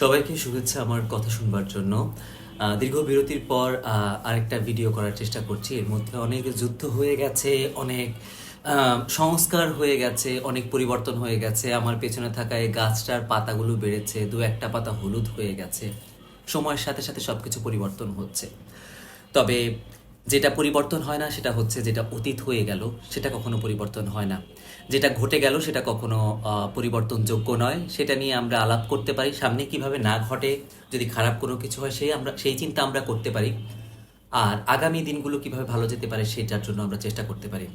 সবাইকে শুভেচ্ছা আমার কথা শুনবার জন্য। দীর্ঘ বিরতির পর আরেকটা ভিডিও করার চেষ্টা করছি। এর মধ্যে অনেক যুদ্ধ হয়ে গেছে, অনেক সংস্কার হয়ে গেছে, অনেক পরিবর্তন হয়ে গেছে। আমার পেছনে থাকা এই গাছটার পাতাগুলো বেড়েছে, দু একটা পাতা হলুদ হয়ে গেছে। সময়ের সাথে সাথে সবকিছু পরিবর্তন হচ্ছে। তবে যেটা পরিবর্তন হয় না, সেটা হচ্ছে যেটা অতীত হয়ে গেল, সেটা কখনো পরিবর্তন হয় না। যেটা ঘটে গেল, সেটা কখনো পরিবর্তনযোগ্য নয়। সেটা নিয়ে আমরা আলাপ করতে পারি, সামনে কীভাবে না ঘটে, যদি খারাপ কোনো কিছু হয়, সেই আমরা, সেই চিন্তা আমরা করতে পারি। আর আগামী দিনগুলো কীভাবে ভালো যেতে পারে, সেটার জন্য আমরা চেষ্টা করতে পারি।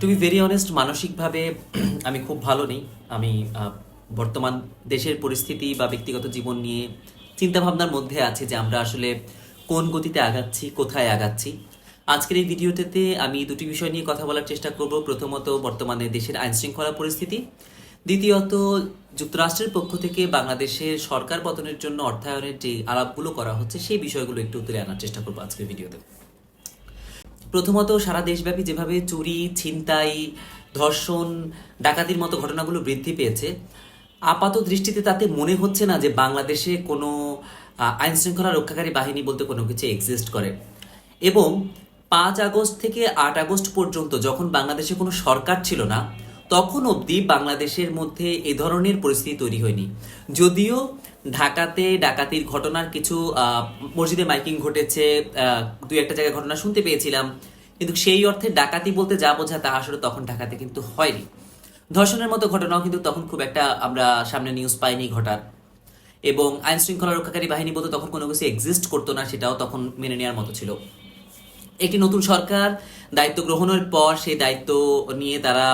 টু বি ভেরি অনেস্ট মানসিকভাবে আমি খুব ভালো নেই। আমি বর্তমান দেশের পরিস্থিতি বা ব্যক্তিগত জীবন নিয়ে চিন্তাভাবনার মধ্যে আছে যে আমরা আসলে কোন গতিতে আগাচ্ছি, কোথায় আগাচ্ছি? আজকের এই ভিডিওটাতে আমি দুটি বিষয় নিয়ে কথা বলার চেষ্টা করব। প্রথমত, বর্তমানে দেশের আইন শৃঙ্খলা পরিস্থিতি। দ্বিতীয়ত, যুক্তরাষ্ট্রের পক্ষ থেকে বাংলাদেশের সরকার পতনের জন্য অর্থায়নের যে আলাপগুলো করা হচ্ছে, সেই বিষয়গুলো একটু তুলে আনার চেষ্টা করব আজকের ভিডিওতে। প্রথমত, সারা দেশব্যাপী যেভাবে চুরি, ছিনতাই, ধর্ষণ, ডাকাতির মতো ঘটনাগুলো বৃদ্ধি পেয়েছে, আপাত দৃষ্টিতে তাতে মনে হচ্ছে না যে বাংলাদেশে কোনো আইন শৃঙ্খলা রক্ষাকারী বাহিনী বলতে কোনো কিছু এক্সিস্ট করে। এবং পাঁচ আগস্ট থেকে আট আগস্ট পর্যন্ত যখন বাংলাদেশে কোনো সরকার ছিল না, তখন অবধি বাংলাদেশের মধ্যে এ ধরনের পরিস্থিতি তৈরি হয়নি। যদিও ঢাকাতে ডাকাতির ঘটনার কিছু মসজিদে মাইকিং ঘটেছে দুই একটা জায়গায় ঘটনা শুনতে পেয়েছিলাম। কিন্তু সেই অর্থে ডাকাতি বলতে যা বোঝায় তা আসলে তখন ঢাকাতে কিন্তু হয়নি। ধর্ষণের মতো ঘটনাও কিন্তু তখন খুব একটা আমরা সামনে নিউজ পাইনি ঘটার। এবং আইন শৃঙ্খলা রক্ষাকারী বাহিনী বলতে তখন কোনো কিছু এক্সিস্ট করতো না, সেটাও তখন মেনে নেওয়ার মতো ছিল। একটি নতুন সরকার দায়িত্ব গ্রহণের পর সেই দায়িত্ব নিয়ে তারা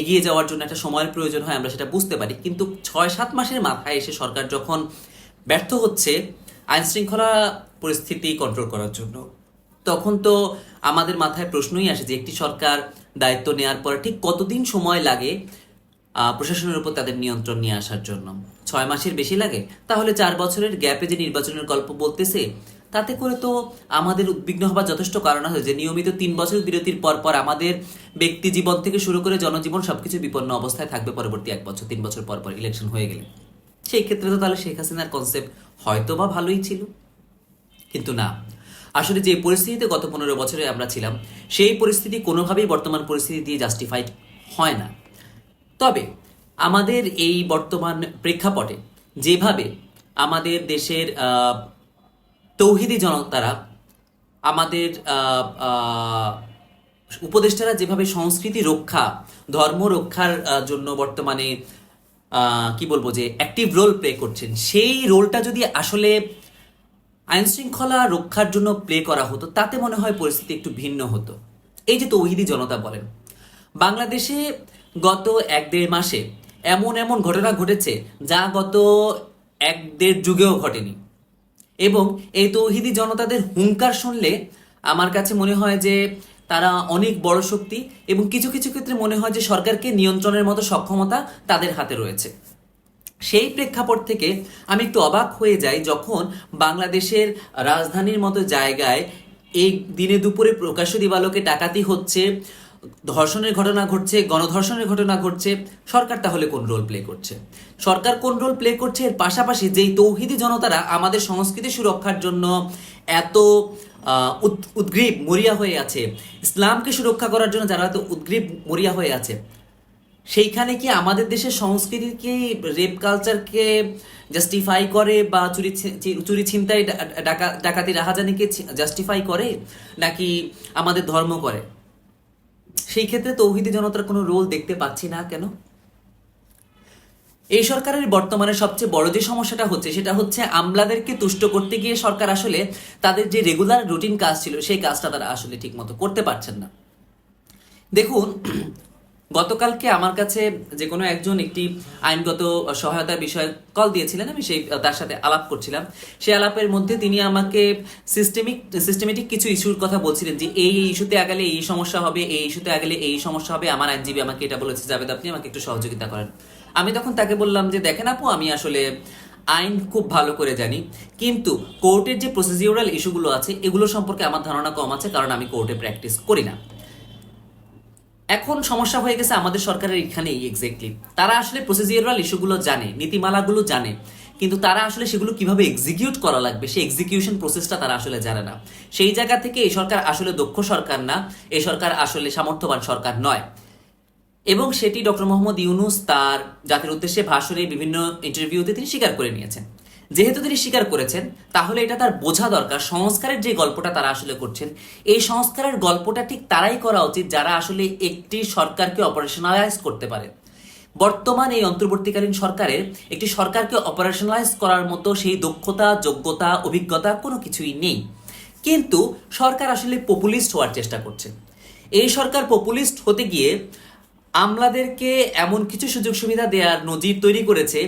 এগিয়ে যাওয়ার জন্য একটা সময়ের প্রয়োজন হয়, আমরা সেটা বুঝতে পারি। কিন্তু ছয় সাত মাসের মাথায় এসে সরকার যখন ব্যর্থ হচ্ছে আইন শৃঙ্খলা পরিস্থিতি কন্ট্রোল করার জন্য, তখন তো আমাদের মাথায় প্রশ্নই আসে যে একটি সরকার দায়িত্ব নেওয়ার পর ঠিক কতদিন সময় লাগে প্রশাসনের উপর তাদের নিয়ন্ত্রণ নিয়ে আসার জন্য। ছয় মাসের বেশি লাগে? তাহলে চার বছরের গ্যাপে যে নির্বাচনের গল্প বলতেছে, তাতে করে তো আমাদের উদ্বিগ্ন হবার যথেষ্ট কারণ আছে যে নিয়মিত তিন বছর বিরতির পর পর আমাদের ব্যক্তি জীবন থেকে শুরু করে জনজীবন সবকিছু বিপন্ন অবস্থায় থাকবে পরবর্তী এক বছর, তিন বছর পর পর ইলেকশন হয়ে গেলে। সেই ক্ষেত্রে তো তাহলে শেখ হাসিনার কনসেপ্ট হয়তো বা ভালোই ছিল। কিন্তু না। আসলে যে পরিস্থিতিতে গত পনেরো বছরে আমরা ছিলাম, সেই পরিস্থিতি কোনোভাবেই বর্তমান পরিস্থিতি দিয়ে জাস্টিফাইড হয় না। তবে আমাদের এই বর্তমান প্রেক্ষাপটে যেভাবে আমাদের দেশের তৌহিদি জনতারা, আমাদের উপদেষ্টারা যেভাবে সংস্কৃতি রক্ষা, ধর্ম রক্ষার জন্য বর্তমানে কি বলব যে অ্যাক্টিভ রোল প্লে করছেন, সেই রোলটা যদি আসলে আইন শৃঙ্খলা রক্ষার জন্য প্লে করা হতো, তাতে মনে হয় পরিস্থিতি একটু ভিন্ন হতো। এই যে তৌহিদি জনতা বলেন, বাংলাদেশে গত এক দেড় মাসে এমন এমন ঘটনা ঘটেছে যা গত এক দেড় যুগেও ঘটেনি। এবং এই তৌহিদি জনতাদের হুঙ্কার শুনলে আমার কাছে মনে হয় যে তারা অনেক বড় শক্তি এবং কিছু কিছু ক্ষেত্রে মনে হয় যে সরকারকে নিয়ন্ত্রণের মতো সক্ষমতা তাদের হাতে রয়েছে। সেই প্রেক্ষাপট থেকে আমি একটু অবাক হয়ে যাই যখন বাংলাদেশের রাজধানীর মতো জায়গায় এই দিনে দুপুরে প্রকাশ্য দিবালোকে ডাকাতি হচ্ছে ধর্ষণের ঘটনা ঘটছে, গণধর্ষণের ঘটনা ঘটছে, সরকার তাহলে কোন রোল প্লে করছে? সরকার কোন রোল প্লে করছে? এর পাশাপাশি যেই তৌহিদি জনতারা আমাদের সংস্কৃতি সুরক্ষার জন্য এত উদ- উদ্গ্রীব মরিয়া হয়ে আছে, ইসলামকে সুরক্ষা করার জন্য যারা এত উদ্গ্রীব মরিয়া হয়ে আছে, সেইখানে কি আমাদের দেশের সংস্কৃতিকে রেপ কালচারকে জাস্টিফাই করে বা চুরি চুরি ছিনতাই ডাকা, ডাকাতি, রাহাজানিকে জাস্টিফাই করে? নাকি আমাদের ধর্ম করে? সেই ক্ষেত্রে তৌহিদি জনতার কোনো রোল দেখতে পাচ্ছি না কেন? এই সরকারের বর্তমানে সবচেয়ে বড় যে সমস্যাটা হচ্ছে, সেটা হচ্ছে আমলাদেরকে তুষ্ট করতে গিয়ে সরকার আসলে তাদের যে রেগুলার রুটিন কাজ ছিল, সেই কাজটা তারা আসলে ঠিক মতো করতে পারছেন না। দেখুন গতকালকে আমার কাছে যে কোনো একজন একটি আইনগত সহায়তার বিষয়ে কল দিয়েছিলেন, আমি সেই, তার সাথে আলাপ করছিলাম। সেই আলাপের মধ্যে তিনি আমাকে সিস্টেমিক সিস্টেমেটিক কিছু ইস্যুর কথা বলছিলেন যে, এই ইস্যুতে আগালে এই সমস্যা হবে, এই ইস্যুতে আগালে এই সমস্যা হবে, আমার আইনজীবী আমাকে এটা বলেছে, জাভেদ আপনি আমাকে একটু সহযোগিতা করেন। আমি তখন তাকে বললাম যে, দেখেন আপু, আমি আসলে আইন খুব ভালো করে জানি, কিন্তু কোর্টের যে প্রসিডিউরাল ইস্যুগুলো আছে, এগুলো সম্পর্কে আমার ধারণা কম আছে, কারণ আমি কোর্টে প্র্যাকটিস করি না। এখন সমস্যা হয়ে গেছে আমাদের সরকারের এখানেই এক্স্যাক্টলি তারা আসলে প্রসিজিওরাল ইস্যুগুলো জানে, নীতিমালাগুলো জানে, কিন্তু তারা আসলে সেগুলো কীভাবে এক্সিকিউট করা লাগবে? সেই এক্সিকিউশন প্রসেসটা তারা আসলে জানে না। সেই জায়গা থেকে এই সরকার আসলে দক্ষ সরকার না, এই সরকার আসলে সামর্থ্যবান সরকার নয়। এবং সেটি ডক্টর মোহাম্মদ ইউনুস তার জাতির উদ্দেশ্যে ভাষণে বিভিন্ন ইন্টারভিউতে তিনি স্বীকার করে নিয়েছেন। যেহেতু তিনি স্বীকার করেছেন, তাহলে এটা তার বোঝা দরকার, সংস্কারের যে গল্পটা তারা আসলে করছেন। এই সংস্কারের গল্পটা ঠিক তারাই করা উচিত যারা আসলে একটি সরকারকে অপারেশনালাইজ করতে পারে। বর্তমান এই অন্তর্বর্তীকালীন সরকারের একটি সরকারকে অপারেশনালাইজ করার মতো সেই দক্ষতা, যোগ্যতা, অভিজ্ঞতা কোনো কিছুই নেই। কিন্তু সরকার আসলে পপুলিস্ট হওয়ার চেষ্টা করছে। এই সরকার পপুলিস্ট হতে গিয়ে আমলাদেরকে এমন কিছু সুযোগ সুবিধা দেওয়ার নজির তৈরি করেছে,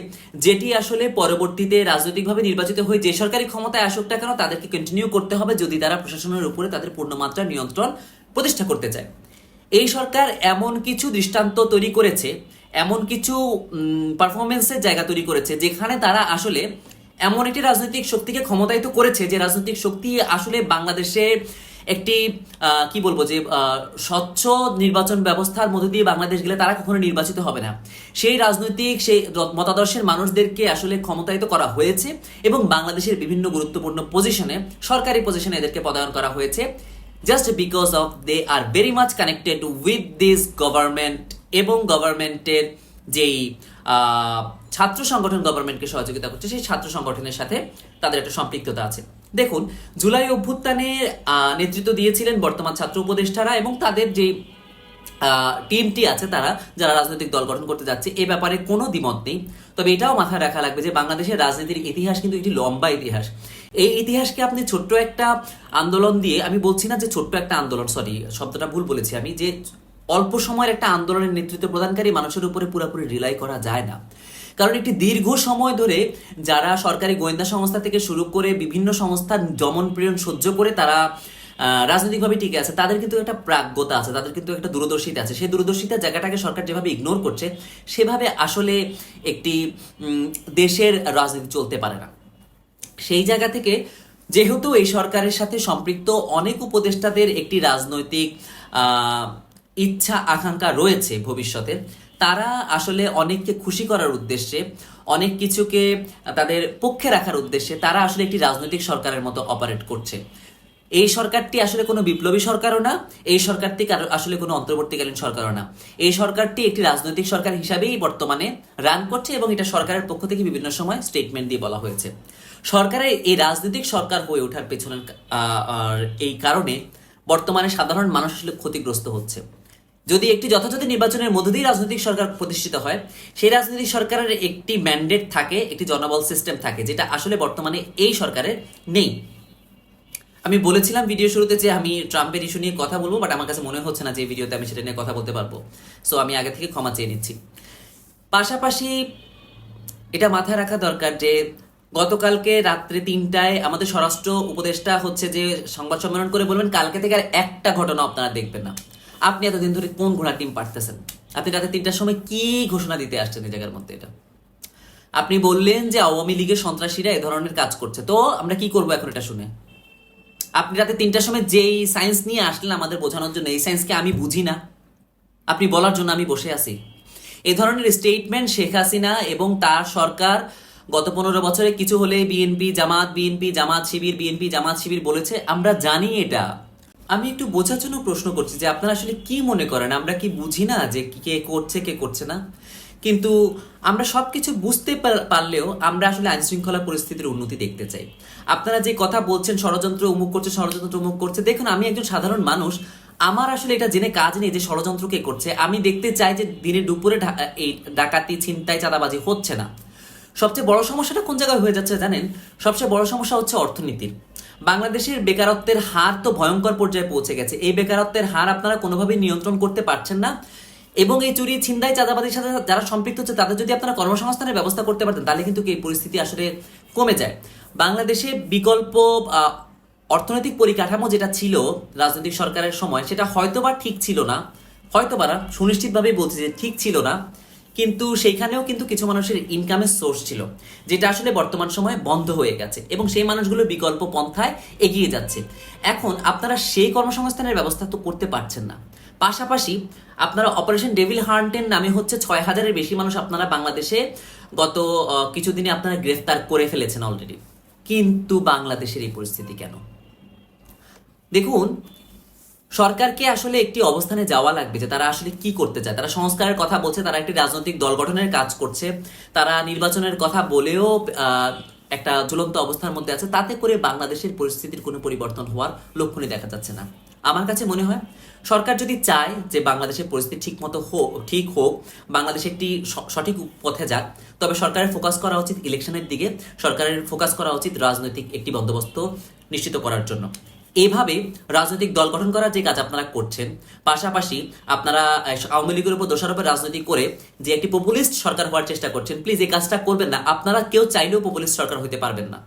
যেটি আসলে পরবর্তীতে রাজনৈতিকভাবে নির্বাচিত হয়ে যে সরকারি ক্ষমতায় আসুক না কেন তাদেরকে কন্টিনিউ করতে হবে যদি তারা প্রশাসনের উপরে তাদের পূর্ণমাত্রা নিয়ন্ত্রণ প্রতিষ্ঠা করতে চায়। এই সরকার এমন কিছু দৃষ্টান্ত তৈরি করেছে, এমন কিছু পারফরমেন্সের জায়গা তৈরি করেছে, যেখানে তারা আসলে এমন একটি রাজনৈতিক শক্তিকে ক্ষমতায়িত করেছে যে রাজনৈতিক শক্তি আসলে বাংলাদেশে একটি কি বলব যে স্বচ্ছ নির্বাচন ব্যবস্থার মধ্যে দিয়ে বাংলাদেশ গেলে তারা কখনো নির্বাচিত হবে না। সেই রাজনৈতিক, সেই মতাদর্শের মানুষদেরকে আসলে ক্ষমতায়িত করা হয়েছে এবং বাংলাদেশের বিভিন্ন গুরুত্বপূর্ণ পজিশনে সরকারি পজিশনে এদেরকে পদায়ন করা হয়েছে। Just because of they are very much connected with this government এবং গভর্নমেন্টের যেই ছাত্র সংগঠন গভর্নমেন্টকে সহযোগিতা করছে, সেই ছাত্র সংগঠনের সাথে তাদের একটা সম্পৃক্ততা আছে। দেখুন জুলাই অভ্যুত্থানের আহ, নেতৃত্ব দিয়েছিলেন বর্তমান ছাত্র উপদেষ্টারা এবং তাদের যে টিমটি আছে তারা যারা রাজনৈতিক দল গঠন করতে যাচ্ছে এ ব্যাপারে কোনো দ্বিমত নেই। তবে এটাও মাথায় রাখা লাগবে যে বাংলাদেশের রাজনীতির ইতিহাস কিন্তু একটি লম্বা ইতিহাস। এই ইতিহাসকে আপনি ছোট্ট একটা আন্দোলন দিয়ে আমি বলছি না যে ছোট্ট একটা আন্দোলন সরি শব্দটা ভুল বলেছি আমি যে অল্প সময়ের একটা আন্দোলনের নেতৃত্ব প্রদানকারী মানুষের উপরে পুরোপুরি রিলাই করা যায় না। কারণ একটি দীর্ঘ সময় ধরে যারা সরকারি গোয়েন্দা সংস্থা থেকে শুরু করে বিভিন্ন সংস্থার দমন প্রেরণ সহ্য করে তারা রাজনৈতিকভাবে টিকে আছে, তাদের কিন্তু একটা প্রাজ্ঞতা আছে, তাদের কিন্তু একটা দূরদর্শিতা আছে। সেই দূরদর্শিতার জায়গাটাকে সরকার যেভাবে ইগনোর করছে, সেভাবে আসলে একটি দেশের রাজনীতি চলতে পারে না। সেই জায়গা থেকে যেহেতু এই সরকারের সাথে সম্পৃক্ত অনেক উপদেষ্টাদের একটি রাজনৈতিক ইচ্ছা আকাঙ্ক্ষা রয়েছে ভবিষ্যতে তারা আসলে অনেককে খুশি করার উদ্দেশ্যে, অনেক কিছুকে তাদের পক্ষে রাখার উদ্দেশ্যে তারা আসলে একটি রাজনৈতিক সরকারের মতো অপারেট করছে। এই সরকারটি আসলে কোনো বিপ্লবী সরকারও না, এই সরকারটি কারো- আসলে কোনো অন্তর্বর্তীকালীন সরকারও না। এই সরকারটি একটি রাজনৈতিক সরকার হিসাবেই বর্তমানে রান করছে এবং এটা সরকারের পক্ষ থেকে বিভিন্ন সময় স্টেটমেন্ট দিয়ে বলা হয়েছে। সরকারের এই রাজনৈতিক সরকার হয়ে ওঠার পেছনের এই কারণে বর্তমানে সাধারণ মানুষ আসলে ক্ষতিগ্রস্ত হচ্ছে। যদি একটি যথাযথ নির্বাচনের মধ্য দিয়ে রাজনৈতিক সরকার প্রতিষ্ঠিত হয়, সেই রাজনৈতিক সরকারের একটি ম্যান্ডেট থাকে, একটি জনবল সিস্টেম থাকে, যেটা আসলে বর্তমানে এই সরকারের নেই। আমি বলেছিলাম ভিডিও শুরুতে যে আমি ট্রাম্পের ইস্যু নিয়ে কথা বলব বাট আমার কাছে মনে হচ্ছে না যে ভিডিওতে আমি সেটা নিয়ে কথা বলতে পারব। সো আমি আগে থেকে ক্ষমা চেয়ে নিচ্ছি। পাশাপাশি এটা মাথায় রাখা দরকার যে গতকালকে রাত্রে তিনটায় আমাদের স্বরাষ্ট্র উপদেষ্টা হচ্ছে যে সংবাদ সম্মেলন করে বলবেন, কালকে থেকে আর একটা ঘটনা আপনারা দেখবেন না। আপনি এতদিন ধরে কোন ঘোড়া টিম পারতেছেন? আপনি রাতে তিনটার সময় কি ঘোষণা দিতে আসছেন এই জায়গার মধ্যে এটা? আপনি বললেন যে আওয়ামী লীগের সন্ত্রাসীরা এ ধরনের কাজ করছে। তো আমরা কি করব এখন এটা শুনে? আপনি রাতে তিনটার সময় যেই সায়েন্স নিয়ে আসলেন আমাদের বোঝানোর জন্য, এই সায়েন্সকে আমি বুঝি না। আপনি বলার জন্য আমি বসে আছি। এ ধরনের স্টেটমেন্ট শেখ হাসিনা এবং তার সরকার গত পনেরো বছরে কিছু হলে BNP, Jamaat BNP, Jamaat Shibir, BNP, Jamaat Shibir বলেছে। আমরা জানি এটা। আমি একটু বোঝার জন্য প্রশ্ন করছি যে আপনারা আসলে কি মনে করেন? আমরা কি বুঝি না যে কে করছে কে করছে না? কিন্তু আমরা সবকিছু বুঝতে পারলেও আমরা আসলে আইন শৃঙ্খলা পরিস্থিতির উন্নতি দেখতে চাই। আপনারা যে কথা বলছেন, ষড়যন্ত্র উমুক করছে, ষড়যন্ত্র উমুক করছে, দেখুন, আমি একজন সাধারণ মানুষ। আমার আসলে এটা জেনে কাজ নেই যে ষড়যন্ত্র কে করছে। আমি দেখতে চাই যে দিনে দুপুরে এই ডাকাতি, ছিনতাই, চাঁদাবাজি হচ্ছে না। সবচেয়ে বড় সমস্যাটা কোন জায়গায় হয়ে যাচ্ছে জানেন? সবচেয়ে বড় সমস্যা হচ্ছে অর্থনীতির। বাংলাদেশের বেকারত্বের হার তো ভয়ঙ্কর পর্যায়ে পৌঁছে গেছে। এই বেকারত্বের হার আপনারা কোনোভাবেই নিয়ন্ত্রণ করতে পারছেন না। এবং এই চুরি, ছিনতাই চাঁদাবাদের সাথে যারা সম্পৃক্ত হচ্ছে, তাদের যদি আপনারা কর্মসংস্থানের ব্যবস্থা করতে পারতেন, তাহলে কিন্তু এই পরিস্থিতি আসলে কমে যায়। বাংলাদেশে বিকল্প অর্থনৈতিক পরিকাঠামো যেটা ছিল রাজনৈতিক সরকারের সময়, সেটা হয়তোবা ঠিক ছিল না। হয়তোবা সুনিশ্চিতভাবেই বলছি যে ঠিক ছিল না। কিন্তু সেইখানেও কিন্তু কিছু মানুষের ইনকামের সোর্স ছিল, যেটা আসলে বর্তমান সময়ে বন্ধ হয়ে গেছে এবং সেই মানুষগুলো বিকল্প পন্থায় এগিয়ে যাচ্ছে। এখন আপনারা সেই কর্মসংস্থানের ব্যবস্থা তো করতে পারছেন না। পাশাপাশি আপনারা অপারেশন ডেভিল হান্টের নামে হচ্ছে ছয় হাজারের বেশি মানুষ আপনারা বাংলাদেশে গত কিছুদিনে আপনারা গ্রেফতার করে ফেলেছেন অলরেডি কিন্তু বাংলাদেশের এই পরিস্থিতি কেন? দেখুন সরকারকে আসলে একটি অবস্থানে যাওয়া লাগবে যে তারা আসলে কি করতে চায়। তারা সংস্কারের কথা বলছে, তারা একটি রাজনৈতিক দল গঠনের কাজ করছে, তারা নির্বাচনের কথা বলেও একটা ঝুলন্ত অবস্থার মধ্যে আছে। তাতে করে বাংলাদেশের পরিস্থিতির কোনো পরিবর্তন হওয়ার লক্ষণই দেখা যাচ্ছে না। আমার কাছে মনে হয়, সরকার যদি চায় যে বাংলাদেশের পরিস্থিতি ঠিক মতো হোক ঠিক হোক, বাংলাদেশ একটি সঠিক পথে যাক, তবে সরকারের ফোকাস করা উচিত ইলেকশনের দিকে, সরকারের ফোকাস করা উচিত রাজনৈতিক একটি বন্দোবস্ত নিশ্চিত করার জন্য। এভাবে রাজনৈতিক দল গঠন করার যে কাজ আপনারা করছেন, পাশাপাশি আপনারা আওয়ামী লীগের উপর দোষারোপের রাজনীতি করে যে একটি পপুলিস্ট সরকার হওয়ার চেষ্টা করছেন প্লিজ এই কাজটা করবেন না। আপনারা কেউ চাইলেও পপুলিস্ট সরকার হতে পারবেন না।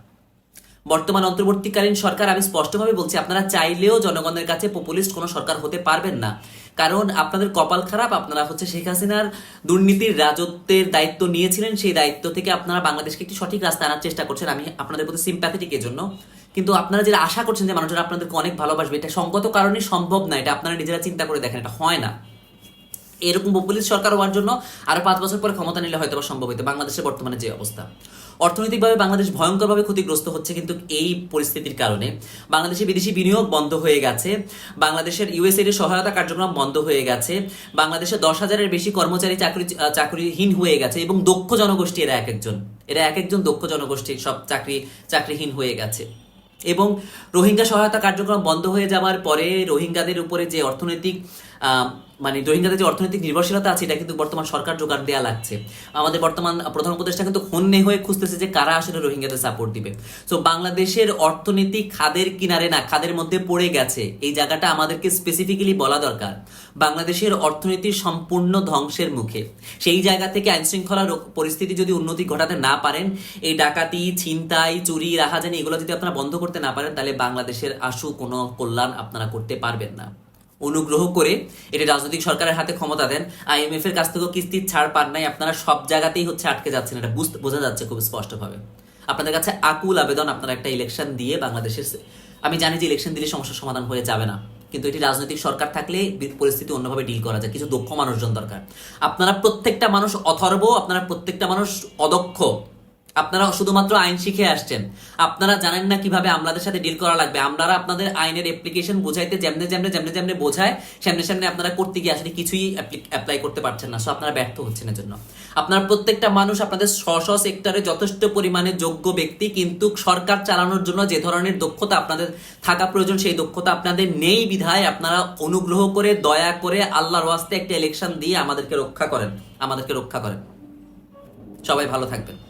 বর্তমান অন্তর্বর্তীকালীন সরকার, আমি স্পষ্টভাবে বলছি, আপনারা চাইলেও জনগণের কাছে পপুলিস্ট কোনো সরকার হতে পারবেন না। কারণ আপনাদের কপাল খারাপ, আপনারা হচ্ছে শেখ হাসিনার দুর্নীতির রাজত্বের দায়িত্ব নিয়েছিলেন, সেই দায়িত্ব থেকে আপনারা বাংলাদেশকে একটি সঠিক রাস্তা আনার চেষ্টা করছেন। আমি আপনাদের প্রতি সিম্প্যাথেটিক জন্য কিন্তু আপনারা যেটা আশা করছেন যে মানুষরা আপনাদেরকে অনেক ভালোবাসবে, এটা সঙ্গত কারণে সম্ভব না, এটা আপনারা নিজেরা চিন্তা করে দেখেন, এটা হয় না। এরকম পপুলিস্ট সরকার হওয়ার জন্য আরও পাঁচ বছর পরে ক্ষমতা নিলে হয়তো সম্ভব হতো বাংলাদেশের বর্তমানে যে অবস্থা। অর্থনৈতিকভাবে বাংলাদেশ ভয়ঙ্করভাবে ক্ষতিগ্রস্ত হচ্ছে কিন্তু এই পরিস্থিতির কারণে। বাংলাদেশে বিদেশি বিনিয়োগ বন্ধ হয়ে গেছে। বাংলাদেশের ইউএসএড এর সহায়তা কার্যক্রম বন্ধ হয়ে গেছে। বাংলাদেশে দশ হাজারের বেশি কর্মচারী চাকরি চাকরিহীন হয়ে গেছে এবং দক্ষ জনগোষ্ঠী এরা এক একজন এরা এক একজন দক্ষ জনগোষ্ঠী, সব চাকরি, চাকরিহীন হয়ে গেছে। এবং রোহিঙ্গা সহায়তা কার্যক্রম বন্ধ হয়ে যাওয়ার পরে রোহিঙ্গাদের উপরে যে অর্থনৈতিক মানে রোহিঙ্গাদের যে অর্থনৈতিক নির্ভরশীলতা আছে, এটা কিন্তু বর্তমান সরকার জোগাড় দেওয়া লাগছে। আমাদের বর্তমান প্রধান উপদেষ্টা কিন্তু হন্যে হয়ে খুঁজতেছে যে কারা আসলে রোহিঙ্গাদের সাপোর্ট দিবে। তো বাংলাদেশের অর্থনীতি খাদের কিনারে না, খাদের মধ্যে পড়ে গেছে। এই জায়গাটা আমাদেরকে স্পেসিফিক্যালি বলা দরকার। বাংলাদেশের অর্থনীতি সম্পূর্ণ ধ্বংসের মুখে। সেই জায়গা থেকে আইন শৃঙ্খলার পরিস্থিতি যদি উন্নতি ঘটাতে না পারেন, এই ডাকাতি, ছিনতাই, চুরি, রাহাজানি, এগুলো যদি আপনারা বন্ধ করতে না পারেন, তাহলে বাংলাদেশের আশু, কোনো কল্যাণ আপনারা করতে পারবেন না। অনুগ্রহ করে এটি রাজনৈতিক সরকারের হাতে ক্ষমতা দেন। আইএমএফ এর কাছ থেকেও কিস্তির ছাড় পান নাই। আপনারা সব জায়গাতেই হচ্ছে আটকে যাচ্ছেন। এটা বুঝতে বোঝা যাচ্ছে খুব স্পষ্টভাবে। আপনাদের কাছে আকুল আবেদন আপনারা একটা ইলেকশন দিয়ে বাংলাদেশের আমি জানি যে ইলেকশন দিলে সমস্যার সমাধান হয়ে যাবে না। কিন্তু এটি রাজনৈতিক সরকার থাকলে পরিস্থিতি অন্যভাবে ডিল করা যায়। কিছু দক্ষ মানুষজন দরকার। আপনারা প্রত্যেকটা মানুষ অথর্ব, আপনারা প্রত্যেকটা মানুষ অদক্ষ। আপনারা শুধুমাত্র আইন শিখে আসছেন। আপনারা জানেন না কীভাবে আমলাদের সাথে ডিল করা লাগবে। আমলারা আপনাদের আইনের অ্যাপ্লিকেশন বোঝাইতে যেমনে যেমনে যেমনে যেমনে বোঝায়, সামনে সামনে আপনারা করতে গিয়ে আসলে কিছুই অ্যাপ্লাই করতে পারছেন না। সো আপনারা ব্যর্থ হচ্ছেন এর জন্য আপনারা প্রত্যেকটা মানুষ আপনাদের স্ব স্ব সেক্টরে যথেষ্ট পরিমাণে যোগ্য ব্যক্তি, কিন্তু সরকার চালানোর জন্য যে ধরনের দক্ষতা আপনাদের থাকা প্রয়োজন, সেই দক্ষতা আপনাদের নেই বিধায় আপনারা অনুগ্রহ করে, দয়া করে আল্লাহর ওয়াস্তে একটা ইলেকশন দিয়ে আমাদেরকে রক্ষা করেন। আমাদেরকে রক্ষা করেন। সবাই ভালো থাকবেন।